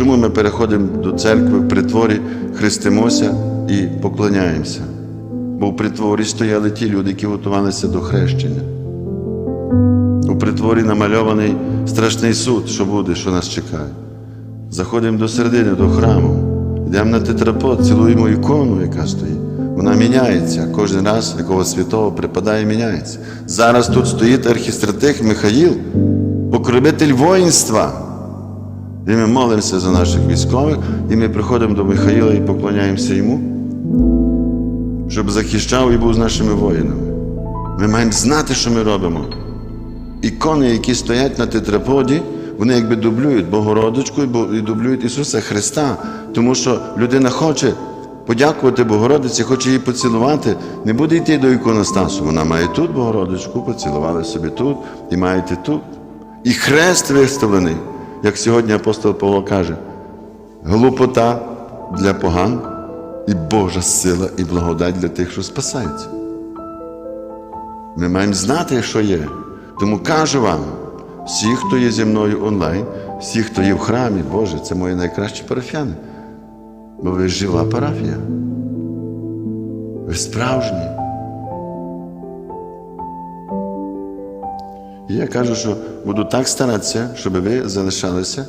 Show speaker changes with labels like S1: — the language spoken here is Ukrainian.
S1: Чому ми переходимо до церкви в притворі, хрестимося і поклоняємося? Бо в притворі стояли ті люди, які готувалися до хрещення. У притворі намальований страшний суд, що буде, що нас чекає. Заходимо до середини, до храму, йдемо на тетрапод, цілуємо ікону, яка стоїть. Вона міняється. Кожен раз, якого святого припадає, міняється. Зараз тут стоїть архістратих Михаїл, покровитель воїнства. І ми молимося за наших військових, і ми приходимо до Михаїла і поклоняємося йому, щоб захищав і був з нашими воїнами. Ми маємо знати, що ми робимо. Ікони, які стоять на тетраподі, вони якби дублюють Богородичку і дублюють Ісуса Христа, тому що людина хоче подякувати Богородиці, хоче її поцілувати, не буде йти до іконостасу. Вона має тут Богородичку, поцілували собі тут і має йти тут. І хрест виставлений, як сьогодні апостол Павло каже, глупота для поган і Божа сила і благодать для тих, що спасаються. Ми маємо знати, що є. Тому кажу вам, всі, хто є зі мною онлайн, всі, хто є в храмі, Боже, це мої найкращі парафіяни. Бо ви жива парафія. Ви справжні. Я кажу, що буду так старатися, щоб ви залишалися